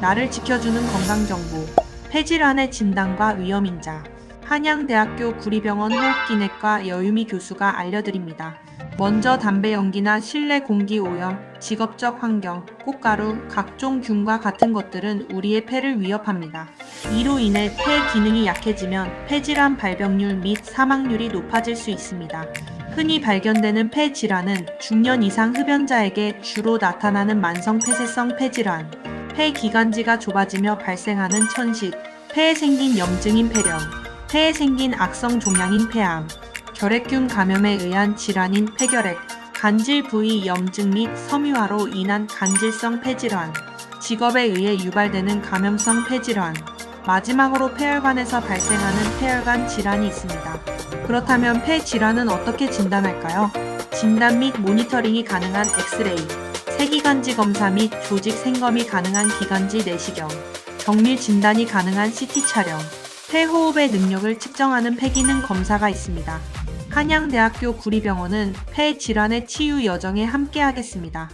나를 지켜주는 건강정보. 폐질환의 진단과 위험인자. 한양대학교 구리병원 호흡기내과 여유미 교수가 알려드립니다. 먼저 담배 연기나 실내 공기 오염, 직업적 환경, 꽃가루, 각종 균과 같은 것들은 우리의 폐를 위협합니다. 이로 인해 폐 기능이 약해지면 폐질환 발병률 및 사망률이 높아질 수 있습니다. 흔히 발견되는 폐 질환은 중년 이상 흡연자에게 주로 나타나는 만성 폐쇄성 폐질환, 폐 기관지가 좁아지며 발생하는 천식, 폐에 생긴 염증인 폐렴, 폐에 생긴 악성 종양인 폐암, 결핵균 감염에 의한 질환인 폐결핵, 간질 부위 염증 및 섬유화로 인한 간질성 폐질환, 직업에 의해 유발되는 감염성 폐질환, 마지막으로 폐혈관에서 발생하는 폐혈관 질환이 있습니다. 그렇다면 폐 질환은 어떻게 진단할까요? 진단 및 모니터링이 가능한 엑스레이, 세기관지 검사 및 조직 생검이 가능한 기관지 내시경, 정밀 진단이 가능한 CT 촬영, 폐호흡의 능력을 측정하는 폐기능 검사가 있습니다. 한양대학교 구리병원은 폐 질환의 치유 여정에 함께하겠습니다.